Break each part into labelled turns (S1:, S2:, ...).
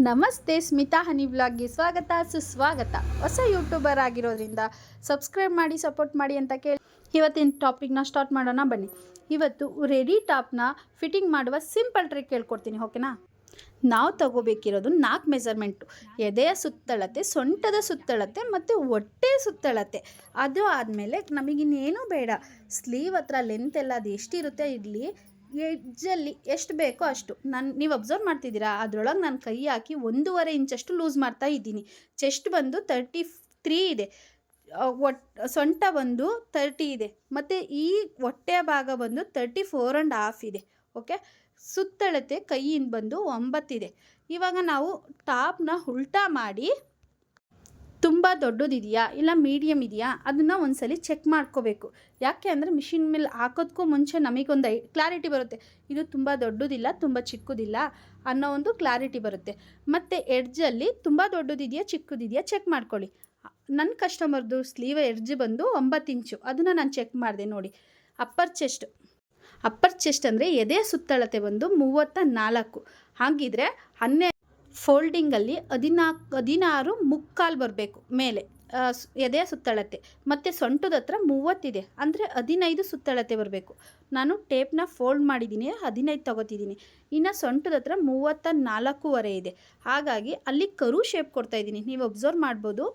S1: ನಮಸ್ತೆ, ಸ್ಮಿತಾ ಹನಿ ವ್ಲಾಗ್ಗೆ ಸ್ವಾಗತ, ಸುಸ್ವಾಗತ. ಹೊಸ ಯೂಟ್ಯೂಬರ್ ಆಗಿರೋದ್ರಿಂದ ಸಬ್ಸ್ಕ್ರೈಬ್ ಮಾಡಿ, ಸಪೋರ್ಟ್ ಮಾಡಿ ಅಂತ ಕೇಳಿ ಇವತ್ತಿನ ಟಾಪಿಕ್ನ ಸ್ಟಾರ್ಟ್ ಮಾಡೋಣ ಬನ್ನಿ. ಇವತ್ತು ರೆಡಿ ಟಾಪ್ನ ಫಿಟ್ಟಿಂಗ್ ಮಾಡುವ ಸಿಂಪಲ್ ಟ್ರಿಕ್ ಹೇಳ್ಕೊಡ್ತೀನಿ, ಓಕೆನಾ? ನಾವು ತಗೋಬೇಕಿರೋದು ನಾಲ್ಕು ಮೆಜರ್ಮೆಂಟು ಎದೆಯ ಸುತ್ತಳತೆ, ಸೊಂಟದ ಸುತ್ತಳತೆ ಮತ್ತು ಹೊಟ್ಟೆ ಸುತ್ತಳತೆ. ಅದು ಆದಮೇಲೆ ನಮಗಿನ್ನೇನೂ ಬೇಡ. ಸ್ಲೀವ್ ಹತ್ರ ಲೆಂತ್ ಎಲ್ಲ ಅದು ಎಷ್ಟಿರುತ್ತೆ ಇರಲಿ ಎಡ್ಜಲ್ಲಿ ಎಷ್ಟು ಬೇಕೋ ಅಷ್ಟು. ನಾನು, ನೀವು ಅಬ್ಸರ್ವ್ ಮಾಡ್ತಿದ್ದೀರಾ? ಅದರೊಳಗೆ ನಾನು ಕೈ ಹಾಕಿ ಒಂದೂವರೆ ಇಂಚಷ್ಟು ಲೂಸ್ ಮಾಡ್ತಾ ಇದ್ದೀನಿ. ಚೆಸ್ಟ್ ಬಂದು ತರ್ಟಿ ತ್ರೀ ಇದೆ ಒಟ್, ಸೊಂಟ ಬಂದು ತರ್ಟಿ ಇದೆ. ಮತ್ತು ಈ ಹೊಟ್ಟೆಯ ಭಾಗ ಬಂದು ತರ್ಟಿ ಫೋರ್ ಆ್ಯಂಡ್ ಹಾಫ್ ಇದೆ. ಓಕೆ ಸುತ್ತಳತೆ ಕೈಯಿಂದ ಬಂದು ಒಂಬತ್ತಿದೆ. ಇವಾಗ ನಾವು ಟಾಪ್ನ ಉಲ್ಟಾ ಮಾಡಿ ತುಂಬ ದೊಡ್ಡದಿದೆಯಾ ಇಲ್ಲ ಮೀಡಿಯಮ್ ಇದೆಯಾ? ಅದನ್ನು ಒಂದ್ಸಲಿ ಚೆಕ್ ಮಾಡ್ಕೋಬೇಕು. ಯಾಕೆ ಅಂದರೆ ಮಿಷಿನ್ ಮೇಲೆ ಹಾಕೋದಕ್ಕೂ ಮುಂಚೆ ನಮಗೊಂದು ಕ್ಲಾರಿಟಿ ಬರುತ್ತೆ. ಇದು ತುಂಬ ದೊಡ್ಡದಿಲ್ಲ, ತುಂಬ ಚಿಕ್ಕದಿಲ್ಲ ಅನ್ನೋ ಒಂದು ಕ್ಲಾರಿಟಿ ಬರುತ್ತೆ. ಮತ್ತು ಎಡ್ಜಲ್ಲಿ ತುಂಬ ದೊಡ್ಡದಿದೆಯಾ, ಚಿಕ್ಕದಿದೆಯಾ ಚೆಕ್ ಮಾಡ್ಕೊಳ್ಳಿ. ನನ್ನ ಕಸ್ಟಮರ್ದು ಸ್ಲೀವ್ ಎಡ್ಜ್ ಬಂದು ಒಂಬತ್ತು ಇಂಚು. ಅದನ್ನು ನಾನು ಚೆಕ್ ಮಾಡಿದೆ ನೋಡಿ. ಅಪ್ಪರ್ ಚೆಸ್ಟ್ ಅಪ್ಪರ್ ಚೆಸ್ಟ್ ಅಂದರೆ ಎದೆ ಸುತ್ತಳತೆ ಬಂದು ಮೂವತ್ತ ನಾಲ್ಕು. ಹಾಗಿದ್ರೆ ಹನ್ನೆ ಫೋಲ್ಡಿಂಗಲ್ಲಿ ಹದಿನಾಲ್ಕು, ಹದಿನಾರು ಮುಕ್ಕಾಲು ಬರಬೇಕು ಮೇಲೆ ಎದೆ ಸುತ್ತಳತೆ. ಮತ್ತು ಸೊಂಟದ ಹತ್ರ ಮೂವತ್ತಿದೆ, ಅಂದರೆ ಹದಿನೈದು ಸುತ್ತಳತೆ ಬರಬೇಕು. ನಾನು ಟೇಪ್ನ ಫೋಲ್ಡ್ ಮಾಡಿದ್ದೀನಿ, ಹದಿನೈದು ತೊಗೋತಿದ್ದೀನಿ. ಇನ್ನು ಸೊಂಟದ ಹತ್ರ ಮೂವತ್ತ ನಾಲ್ಕೂವರೆ ಇದೆ. ಹಾಗಾಗಿ ಅಲ್ಲಿ ಕರು ಶೇಪ್ ಕೊಡ್ತಾ ಇದ್ದೀನಿ. ನೀವು ಒಬ್ಸರ್ವ್ ಮಾಡ್ಬೋದು.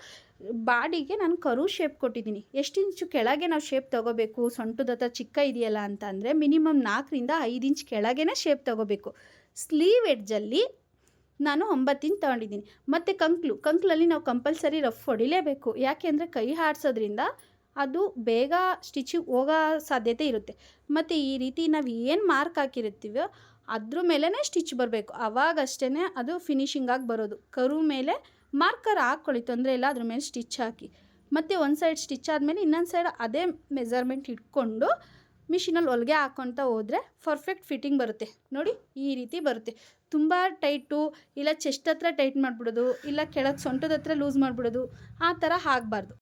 S1: ಬಾಡಿಗೆ ನಾನು ಕರು ಶೇಪ್ ಕೊಟ್ಟಿದ್ದೀನಿ. ಎಷ್ಟು ಇಂಚು ಕೆಳಗೆ ನಾವು ಶೇಪ್ ತೊಗೋಬೇಕು? ಸೊಂಟದ ಹತ್ರ ಚಿಕ್ಕ ಇದೆಯಲ್ಲ ಅಂತ ಅಂದರೆ ಮಿನಿಮಮ್ ನಾಲ್ಕರಿಂದ ಐದು ಇಂಚ್ ಕೆಳಗೇನೆ ಶೇಪ್ ತೊಗೋಬೇಕು. ಸ್ಲೀವ್ ಎಡ್ಜಲ್ಲಿ ನಾನು ಒಂಬತ್ತಿನ ತಗೊಂಡಿದ್ದೀನಿ. ಮತ್ತು ಕಂಕ್ಲು, ಕಂಕ್ಲಲ್ಲಿ ನಾವು ಕಂಪಲ್ಸರಿ ರಫ್ ಹೊಡಿಲೇಬೇಕು. ಯಾಕೆ ಅಂದರೆ ಕೈ ಹಾಡ್ಸೋದ್ರಿಂದ ಅದು ಬೇಗ ಸ್ಟಿಚಿಗೆ ಹೋಗೋ ಸಾಧ್ಯತೆ ಇರುತ್ತೆ. ಮತ್ತು ಈ ರೀತಿ ನಾವು ಏನು ಮಾರ್ಕ್ ಹಾಕಿರ್ತೀವೋ ಅದ್ರ ಮೇಲೇ ಸ್ಟಿಚ್ ಬರಬೇಕು. ಅವಾಗಷ್ಟೇ ಅದು ಫಿನಿಶಿಂಗ್ ಆಗಿ ಬರೋದು. ಕರು ಮೇಲೆ ಮಾರ್ಕರ್ ಹಾಕ್ಕೊಳ್ಳಿ ತೊಂದರೆ ಇಲ್ಲ, ಅದ್ರ ಮೇಲೆ ಸ್ಟಿಚ್ ಹಾಕಿ. ಮತ್ತು ಒಂದು ಸೈಡ್ ಸ್ಟಿಚ್ ಆದಮೇಲೆ ಇನ್ನೊಂದು ಸೈಡ್ ಅದೇ ಮೆಜರ್ಮೆಂಟ್ ಇಟ್ಕೊಂಡು ಮಿಷಿನಲ್ಲಿ ಹೊಲಿಗೆ ಹಾಕ್ಕೊತ ಹೋದರೆ ಪರ್ಫೆಕ್ಟ್ ಫಿಟ್ಟಿಂಗ್ ಬರುತ್ತೆ. ನೋಡಿ, ಈ ರೀತಿ ಬರುತ್ತೆ. ತುಂಬ ಟೈಟು, ಇಲ್ಲ ಚೆಸ್ಟ್ ಹತ್ರ ಟೈಟ್ ಮಾಡಿಬಿಡೋದು, ಇಲ್ಲ ಕೆಳಗೆ ಸೊಂಟದ ಹತ್ರ ಲೂಸ್ ಮಾಡಿಬಿಡೋದು, ಆ ಥರ ಆಗಬಾರ್ದು.